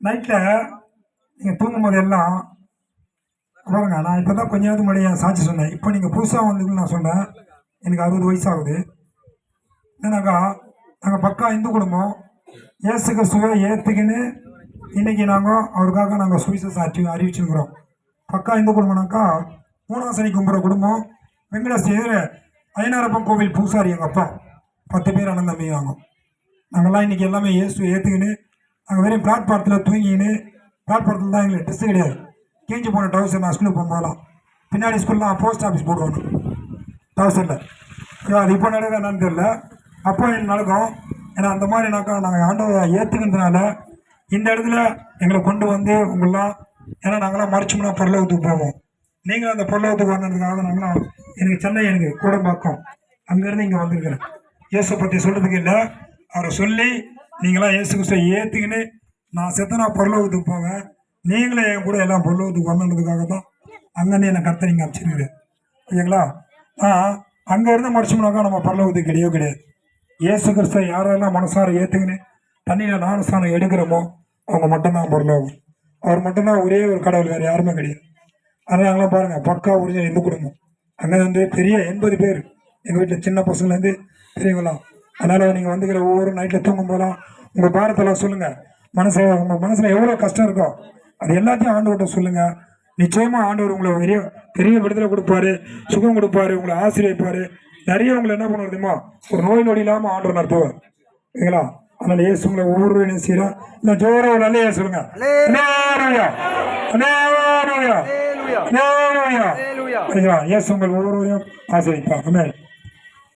நைட்டில் நீங்கள் தூங்கும்போது எல்லாம் பாருங்க நான் இப்போ தான் கொஞ்ச நேரத்துக்கு முன்னாடி சாட்சி சொன்னேன். இப்போ நீங்கள் புதுசாக வந்ததுன்னு நான் சொன்னேன். எனக்கு அறுபது வயசு ஆகுது என்னக்கா நாங்கள் பக்கா இந்து குடும்பம். ஏசு கிறிஸ்துவை ஏற்றுக்கின்னு இன்றைக்கி நாங்கள் அவருக்காக நாங்கள் சுவிசஸ் அறிவி அறிவிச்சிருக்கிறோம். பக்கா இந்து குடும்பம்னாக்கா மூணாம் சனி கும்புற குடும்பம். வெங்கடேஷ் எதிர ஐநாரப்பன் கோவில் பூசாரி எங்கள் அப்பா. பத்து பேர் அண்ணன் தம்பி வாங்க நாங்கள்லாம் இன்றைக்கி எல்லாமே இயேசு ஏற்றுக்கின்னு அங்கே வெறும் பிளாட்பாரத்தில் தூங்கின்னு பிளாட்பாரத்தில் தான் எங்களுக்கு ட்ரெஸ்ஸு கிடையாது. கேஞ்சி போன ட்ரௌசர் நான் ஸ்கூலுக்கு போகும்போதெல்லாம். பின்னாடி ஸ்கூல்லாம் போஸ்ட் ஆஃபீஸ் போடுவாங்க ட்ரௌசரில் அது இப்போ நடக்குது என்னன்னு தெரியல. அப்போ எனக்கு நடக்கும்? ஏன்னா அந்த மாதிரினாக்கா நாங்கள் ஆண்டவரை ஏற்றுக்கிறதுனால இந்த இடத்துல எங்களை கொண்டு வந்து உங்களெலாம் ஏன்னா நாங்களாம் மறைச்சோம்னா பரலோகத்துக்கு போவோம். நீங்களும் அந்த பரலோகத்துக்கு வரணுன்றதுக்காக நாங்களாம் எனக்கு சென்னை எனக்கு கூடம்பாக்கம். அங்கேருந்து இங்கே வந்திருக்கிறேன். இயேசு பற்றி சொல்கிறதுக்கு இல்லை. அவரை சொல்லி நீங்களாம் இயேசு கிறிஸ்துவை ஏற்றுக்கின்னு நான் செத்தனா பரலோகத்துக்கு போவேன். நீங்களே என் கூட எல்லாம் பரலோகத்துக்கு வரணுன்றதுக்காக தான் அங்கேருந்து என்னை கருத்தை நீங்கள் அமைச்சிருக்கிறேன் ஓகேங்களா? ஆ அங்கே இருந்து மடிச்சோம்னாக்கா நம்ம பரலோகத்துக்கு கிடையவே கிடையாது. இயேசு கிறிஸ்துவை யாரெல்லாம் மனசார ஏற்றுக்கின்னு தண்ணியில் ஞானஸ்தானம் எடுக்கிறோமோ அவங்க மட்டும்தான் பரலோகம். அவர் மட்டும்தான் ஒரே ஒரு கடவுள் வேறு யாருமே கிடையாது. அதனால் நாங்களாம் பாருங்கள் பக்கா ஒரிஜினல் இந்து குடும்பம். அங்கே வந்து பெரிய எண்பது பேர். எங்கள் வீட்டில் சின்ன பசங்கள்லேருந்து பெரியவங்களாம் அதனால் நீங்கள் வந்துக்கிற ஒவ்வொரு நைட்டில் தூங்கும் போதெல்லாம் உங்கள் பாரத்தெல்லாம் சொல்லுங்கள் மனசு உங்கள் மனசில் எவ்வளோ கஷ்டம் இருக்கோ அது எல்லாத்தையும் ஆண்டவர்கிட்ட சொல்லுங்கள் நிச்சயமாக ஆண்டவர் உங்களை பெரிய பெரிய விடுதலை கொடுப்பாரு சுகம் கொடுப்பாரு உங்களை ஆசீர்வதிப்பாரு. நிறைய உங்களை என்ன பண்ணுவார் தெரியுமா? ஒரு நோய் நொடி இல்லாமல் ஆண்டவர் நடத்துவார். சரிங்களா? அதனால இயேசு உங்களை ஒவ்வொரு என்ன செய்யறோம் இந்த ஜோரோ நல்ல சொல்லுங்க. சரிங்களா? இயேசு உங்கள் ஒவ்வொருவரையும் ஆசீர்வதிப்பார். ஆமென்